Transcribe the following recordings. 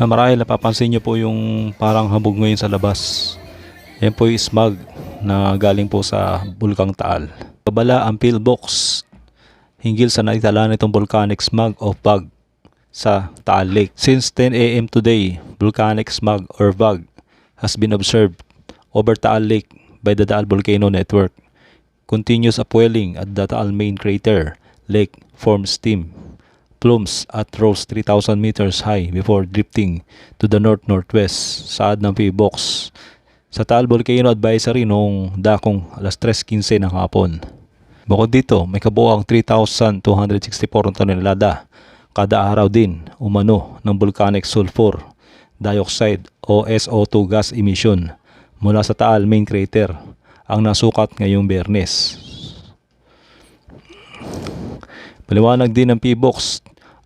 Ah, marahil napapansin nyo po yung parang habog ngayon sa labas. Yan po yung smog na galing po sa Bulkang Taal. Kabala ang pillbox hinggil sa naitala nitong volcanic smog o VAG sa Taal Lake. Since 10 a.m. today, volcanic smog or VAG has been observed over Taal Lake by the Taal Volcano Network. Continuous upwelling at the Taal main crater lake forms steam plumes at rose 3,000 meters high before drifting to the north-northwest saad ng P-Box sa Taal Volcano Advisory noong dakong alas 3.15 ng hapon. Bukod dito, may kabuoang 3,264 tonelada kada araw din umano ng volcanic sulfur dioxide o SO2 gas emission mula sa Taal main crater ang nasukat ngayong Bernes. Paliwanag din ng P-Box,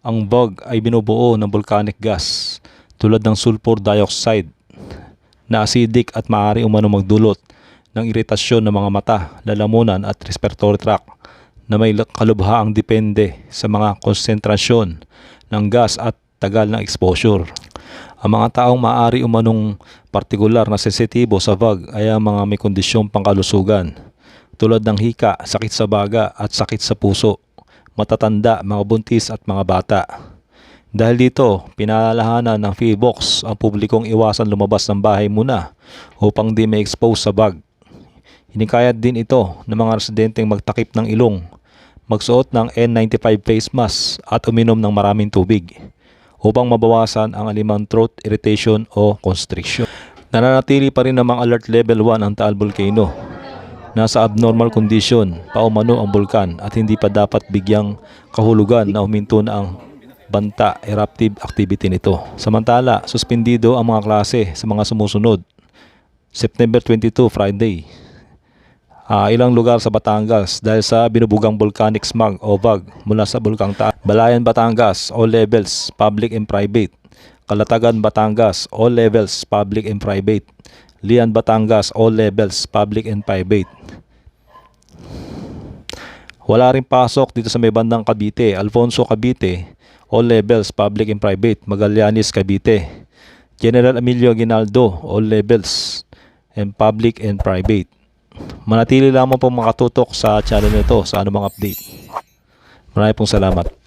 ang bug ay binubuo ng volcanic gas tulad ng sulfur dioxide na acidic at maaari umano magdulot ng iritasyon ng mga mata, lalamunan at respiratory tract na may kalubhaang depende sa mga konsentrasyon ng gas at tagal ng exposure. Ang mga taong maaari umanong partikular na sensitibo sa VAG ay ang mga may kondisyong pangkalusugan tulad ng hika, sakit sa baga at sakit sa puso, matatanda, mga buntis at mga bata. Dahil dito, pinalalahanan ng P-Box ang publikong iwasan lumabas ng bahay muna upang di may expose sa bag. Hinikayat din ito ng mga residenteng magtakip ng ilong, magsuot ng N95 face mask at uminom ng maraming tubig upang mabawasan ang alimang throat irritation o constriction. Nananatili pa rin namang alert level 1 ang Taal Volcano. Nasa abnormal condition, paumano ang bulkan at hindi pa dapat bigyang kahulugan na huminto na ang banta eruptive activity nito. Samantala, suspendido ang mga klase sa mga sumusunod. September 22, Friday. Ah, ilang lugar sa Batangas dahil sa binubugang volcanic smog o VAG mula sa Bulkang Taal. Balayan, Batangas, all levels, public and private. Kalatagan, Batangas, all levels, public and private. Lian, Batangas, all levels, public and private. Wala rin pasok dito sa may bandang Cavite, Alfonso Cavite, all levels, public and private, Magallanes Cavite, General Emilio Ginaldo, all levels, and public and private. Manatili lamang po makatutok sa channel nito sa anumang update. Maraming pong salamat.